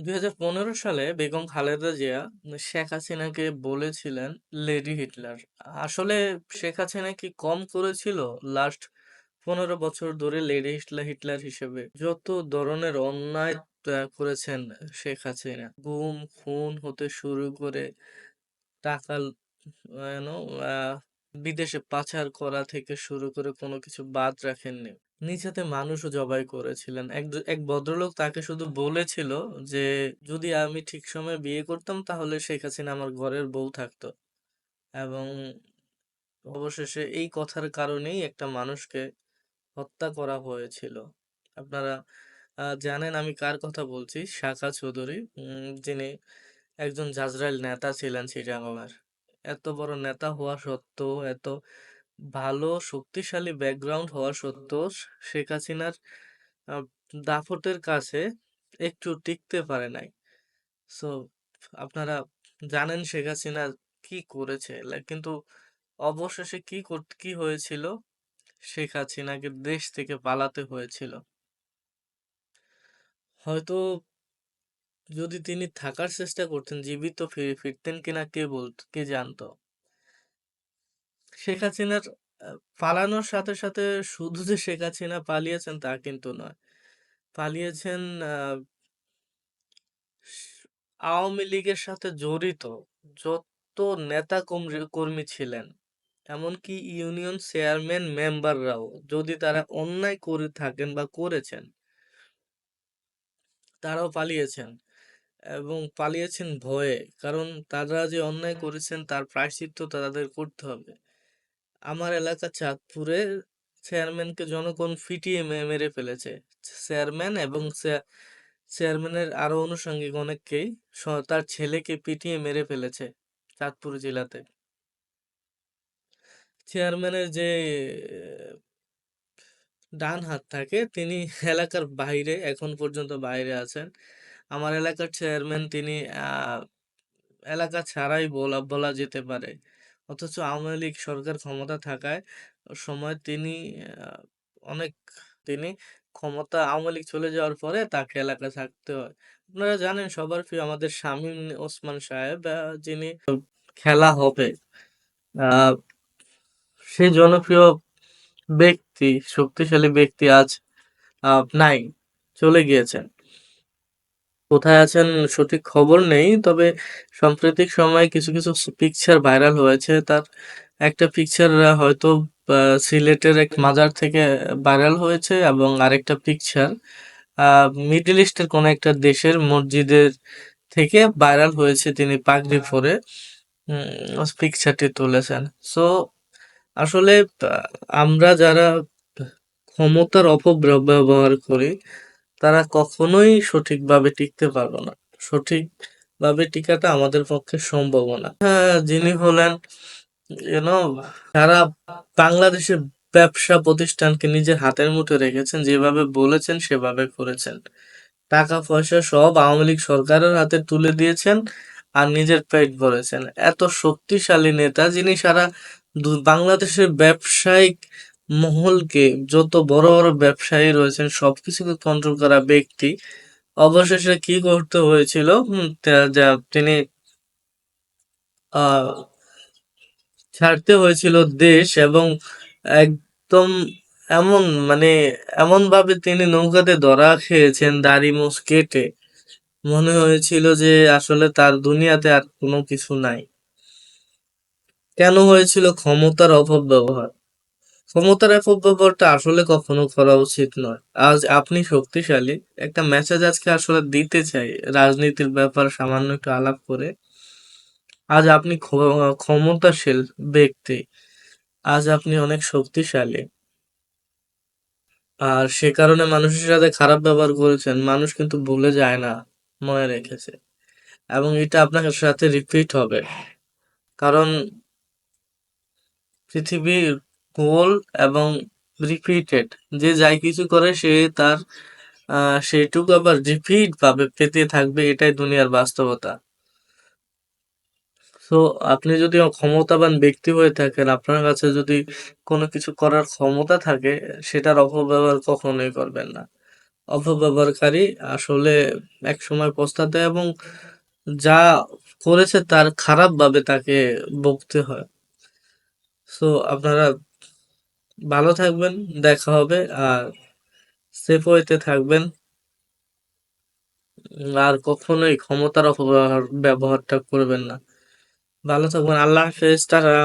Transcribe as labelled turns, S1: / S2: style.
S1: ২০১৫ সালে বেগম খালেদা জিয়া শেখ হাসিনাকে বলেছিলেন লেডি হিটলার। আসলে শেখ হাসিনা কি কম করেছিল লাস্ট ১৫ বছর ধরে লেডি হিটলার হিটলার হিসেবে? যত ধরনের অন্যায় করেছেন শেখ হাসিনা। গুম, খুন হতে শুরু করে টাকা বিদেশে পাচার করা থেকে শুরু করে কোনো কিছু বাদ রাখেননি। নিজ হাতে মানুষও জবাই করেছিলেন। এক এক ভদ্রলোক তাকে শুধু বলেছিল যে, "যদি আমি ঠিক সময়ে বিয়ে করতাম তাহলে শেখ হাসিনা আমার ঘরের বউ থাকতো।" এবং অবশেষে এই কথার কারণেই একটা মানুষকে হত্যা করা হয়েছিল। আপনারা জানেন আমি কার কথা বলছি? শাখা চৌধুরী যিনি একজন জাজরাইল নেতা ছিলেন চিটাগংয়ের। এত বড় নেতা হওয়া সত্ত্বেও, এত ভালো শক্তিশালী ব্যাকগ্রাউন্ড হওয়া সত্ত্বেও শেখ হাসিনার দাপটের কাছে একটু টিকতে পারে নাই। সো আপনারা জানেন শেখ হাসিনা কি করেছে? কিন্তু অবশেষে কি কি হয়েছিল? শেখ হাসিনাকে দেশ থেকে পালাতে হয়েছিল। হয়তো যদি তিনি থাকার চেষ্টা করতেন, জীবিত ফি ফিরতেন কিনা কে বলত কে জানত? শেখ হাসিনার পালানোর সাথে, সাথে শুধু যে শেখ হাসিনা পালিয়েছেন তা কিন্তু নয়। পালিয়েছেন আওয়ামী লীগের সাথে জড়িত যত নেতা কর্মী ছিলেন, এমনকি ইউনিয়ন চেয়ারম্যান মেম্বাররাও যদি তারা অন্যায় করে থাকেন বা করেছেন তারাও পালিয়েছেন এবং পালিয়েছেন ভয়ে। কারণ তারা যে অন্যায় করেছেন, তার প্রায়শ্চিত্ত তাদের করতে হবে। আমার এলাকা চাঁদপুরে চেয়ারম্যানকে জনগণ ফিটিয়ে মেরে ফেলেছে। চেয়ারম্যান এবং চেয়ারম্যানের আরও আনুষঙ্গিক অনেককেই তার ছেলেকে পিটিয়ে মেরে ফেলেছে চাঁদপুর জেলাতে। চেয়ারম্যানের যে, ডান হাত থাকে, তিনি এলাকার বাইরে, এখন পর্যন্ত বাইরে আছেন। আমার এলাকার চেয়ারম্যান তিনি এলাকা ছাড়াই বলা বলা যেতে পারে। অথচ আওয়ামী লীগ সরকার ক্ষমতা থাকায় সময় তিনি অনেক তিনি ক্ষমতা আওয়ামী লীগ চলে যাওয়ার পরে তাকে এলাকা থাকতে হয়। আপনারা জানেন সবার প্রিয় আমাদের শামীম ওসমান সাহেব যিনি খেলা হবে। সেই জনপ্রিয় ব্যক্তি, শক্তিশালী ব্যক্তি আজ নাই, চলে গিয়েছেন। কোথায় আছেন সঠিক খবর নেই। তবে সাম্প্রতিক সময়ে কিছু, কিছু পিকচার ভাইরাল হয়েছে। তার একটা পিকচার হয়তো আ সিলেটের এক মাজার থেকে ভাইরাল হয়েছে এবং আরেকটা পিকচার আ মিডল ইস্টের কোনো একটা দেশের মসজিদের থেকে ভাইরাল হয়েছে তিনি পাগড়ি পরে উম পিকচারটি তুলেছেন। সো আসলে আ আমরা যারা ক্ষমতার অপব্যবহার করি তারা কখনোই সঠিকভাবে টিকতে পারব না। সঠিকভাবে টিকাটা আমাদের পক্ষে সম্ভবও না। হ্যাঁ, যিনি হলেন ইউ নো সারা বাংলাদেশের ব্যবসা প্রতিষ্ঠানকে নিজের হাতের মুঠোয় রেখেছেন। যেভাবে বলেছেন সেভাবে করেছেন। টাকা পয়সা সব আওয়ামী লীগ সরকারের হাতে তুলে দিয়েছেন আর নিজের পেট ভরেছেন। এত শক্তিশালী নেতা যিনি সারা বাংলাদেশের ব্যবসায়িক মহলকে যত বড়, বড় ব্যবসায়ী রয়েছেন সবকিছুকে কন্ট্রোল করা ব্যক্তি অবশেষে কি করতে হয়েছিল? তিনি ছাড়তে হয়েছিল দেশ এবং একদম এমন মানে এমনভাবে তিনি নৌকাতে ধরা খেয়েছেন দাড়ি মোছ কেটে। মনে হয়েছিল যে আসলে তার দুনিয়াতে আর কোনো কিছু নাই। কেন হয়েছিল? ক্ষমতার অপব্যবহার। ক্ষমতার অপব্যবহারটা আসলে কখনো করা উচিত নয়। আজ আপনি শক্তিশালী, একটা মেসেজ আজকে আসলে দিতে চাই রাজনীতির ব্যাপার সামান্য একটু আলাপ করে। আজ আপনি ক্ষ ক্ষমতাশীল ব্যক্তি। আজ আপনি অনেক শক্তিশালী। আর সে কারণে মানুষের সাথে খারাপ ব্যবহার করেছেন। মানুষ কিন্তু ভুলে যায় না, মনে রেখেছে। এবং এটা আপনার সাথে রিপিট হবে। কারণ পৃথিবী গোল এবং রিপিটেড। যে যাই কিছু করে সে তার সেটুকু আবার রিপিট ভাবে পেতে থাকবে এটাই দুনিয়ার বাস্তবতা। তো আপনি যদি ক্ষমতাবান ব্যক্তি হয়ে থাকেন, আপনার কাছে যদি কোনো কিছু করার ক্ষমতা থাকে সেটার অপব্যবহার কখনোই করবেন না। অপব্যবহারকারী আসলে একসময় পস্তাতে এবং যা করেছে তার খারাপভাবে তাকে ভুগতে হয় সো আপনারা ভালো থাকবেন, দেখা হবে, আর সেফ হইতে থাকবেন। আর কখনোই ক্ষমতার অপব্যবহার, ব্যবহারটা করবেন না। ভালো থাকবেন, আল্লাহ হাফেজ, টাটা।